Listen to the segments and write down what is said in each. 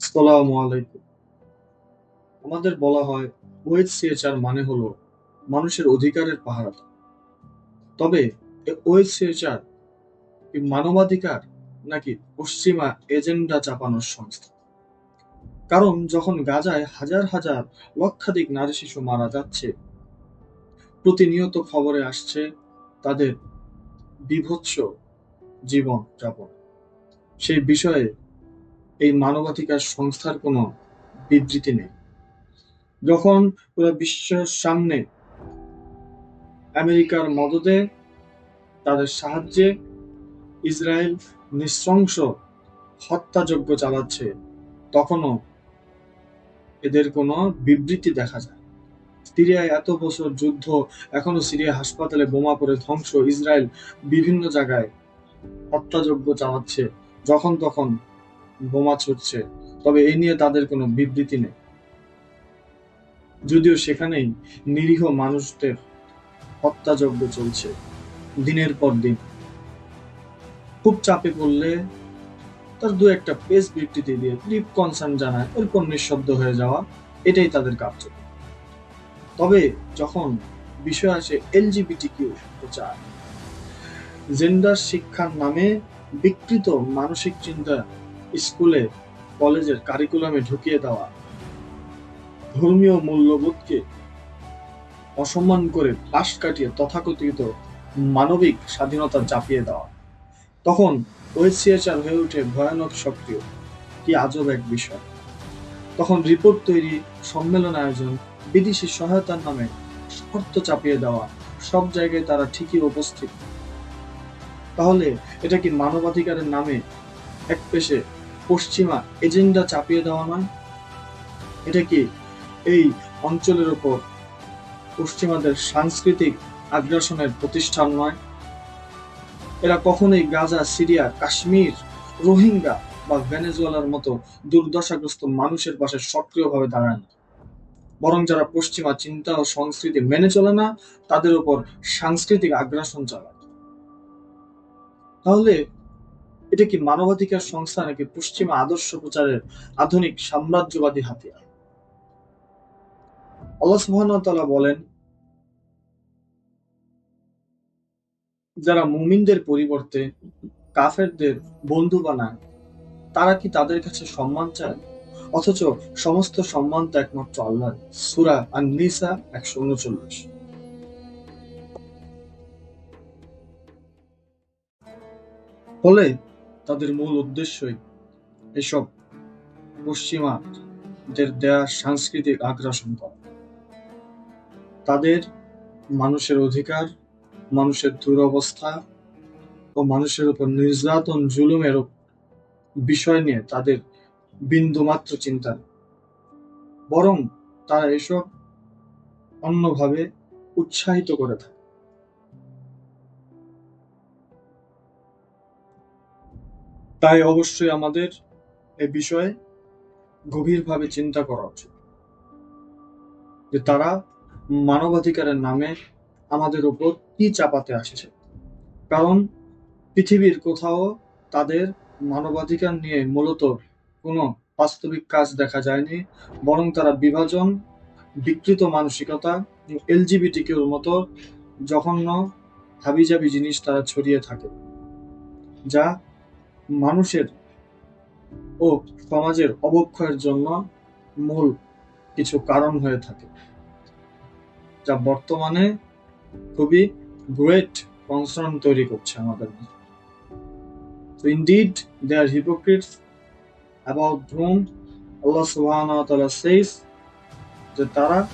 আসসালামু আলাইকুম। আমাদের বলা হয় ওএইচসিএচআর মানে হলো মানুষের অধিকারের পাহারাদার। তবে ওএইচসিএচআর কি মানবাধিকার নাকি পশ্চিমা এজেন্ডা চাপানোর সংস্থা? কারণ যখন গাজায় হাজার হাজার লক্ষাধিক নারী শিশু মারা যাচ্ছে, প্রতিনিয়ত খবরে আসছে তাদের বিভৎস জীবন যাপন সেই বিষয়ে এই মানবাধিকার সংস্থার কোনো বিবৃতি নেই। যখন পুরো বিশ্বের সামনে আমেরিকার মদদে তাদের সাহায্যে ইসরায়েল নৃশংস হত্যাযজ্ঞ চালাচ্ছে, তখনও এদের কোনো বিবৃতি দেখা যায়। সিরিয়ায় এত বছর যুদ্ধ, এখনও সিরিয়া হাসপাতালে বোমা পড়ে ধ্বংস, ইসরায়েল বিভিন্ন জায়গায় হত্যাযজ্ঞ চালাচ্ছে, যখন তখন বোমা ছুটছে। তবে এই নিয়ে তাদের কোনো বিবৃতি নেই। যদিও সেখানেই নিরীহ মানুষদের হত্যাযজ্ঞ চলছে, দিনের পর দিন। খুব চাপে পড়লে তার দু একটা পেস বিবৃতি দিয়ে ডিপ কনসার্ন জানায় এরপর নিঃশব্দ হয়ে যাওয়া, এটাই তাদের কার্য তবে যখন বিষয় আসে এলজিবিটি কিউ প্রচার জেন্ডার শিক্ষার নামে বিকৃত মানসিক চিন্তা স্কুলে, কলেজের কারিকুলামে ঢুকিয়ে দেওয়া। ধর্মীয় মূল্যবোধকে অসম্মান করে পাশ কাটিয়ে তথাকথিত মানবিক স্বাধীনতা চাপিয়ে দেওয়া। তখন ওয়েসিএচআর হয়ে ওঠে ভয়ানক সক্রিয়। কি আজব এক বিষয়। তখন রিপোর্ট তৈরি, সম্মেলন আয়োজন, বিদেশি সহায়তার নামে শর্ত চাপিয়ে দেওয়া, সব জায়গায় তারা ঠিকই উপস্থিত। তাহলে এটা কি মানবাধিকারের নামে এক পেশে পশ্চিমা এজেন্ডা চাপিয়ে দেওয়া নয়। এটা কি এই অঞ্চলের ওপর পশ্চিমাদের সাংস্কৃতিক আগ্রাসনের প্রতিষ্ঠান নয়? এরা কখনোই গাজা, সিরিয়া, কাশ্মীর, রোহিঙ্গা বা ভেনেজুয়েলার মতো দুর্দশাগ্রস্ত মানুষের পাশে সক্রিয়ভাবে দাঁড়ায় না। বরং যারা পশ্চিমা চিন্তা ও সংস্কৃতি মেনে চলে না, তাদের উপর সাংস্কৃতিক আগ্রাসন চালায়। তাহলে এটা কি মানবাধিকার সংস্থা নাকি পশ্চিমা আদর্শ প্রচারের আধুনিক সাম্রাজ্যবাদী হাতিয়ার? আল্লাহ বলেন, যারা মুমিনদের পরিবর্তে কাফেরদের বন্ধু বানায়, তারা কি তাদের কাছে সম্মান চায়? অথচ সমস্ত সম্মান তো একমাত্র আল্লাহ সুরা আর নিসা একশো উনচল্লিশ। ফলে তাদের মূল উদ্দেশ্যই এসব পশ্চিমাদের দেয়া সাংস্কৃতিক আগ্রাসন করা। তাদের মানুষের অধিকার, মানুষের দুরবস্থা ও মানুষের উপর নির্যাতন, জুলুমের বিষয় নিয়ে তাদের বিন্দুমাত্র চিন্তা বরং তারা এসব অন্যভাবে উৎসাহিত করে থাকে। তাই অবশ্যই আমাদের এ বিষয়ে গভীরভাবে চিন্তা করা উচিত। যে তারা মানবাধিকারের নামে আমাদের উপর কি চাপাতে আসছে। কারণ পৃথিবীর কোথাও তাদের মানবাধিকার নিয়ে মূলত কোনো বাস্তবিক কাজ দেখা যায়নি, বরং তারা বিভাজন, বিকৃত মানসিকতা এলজিবিটি কেউর মতো জঘন্য হাবিজাবি জিনিস তারা ছড়িয়ে থাকে, যা মানুষের ও সমাজের অবক্ষয়ের জন্য মূল কিছু কারণ হয়ে থাকে যা বর্তমানে খুবই গ্রেট কনসার্ন তৈরি করছে আমাদের So indeed, they are hypocrites about whom subhanahu wa ta'ala says যে তারা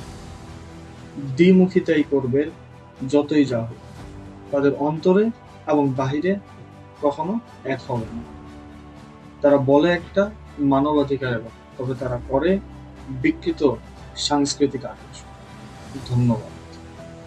দ্বিমুখিতাই করবে যতই যা হোক তাদের অন্তরে এবং বাহিরে কখনো এক হবে না। তারা বলে একটা মানবাধিকার তবে তারা করে বিকৃত সাংস্কৃতিক আদর্শ ধন্যবাদ।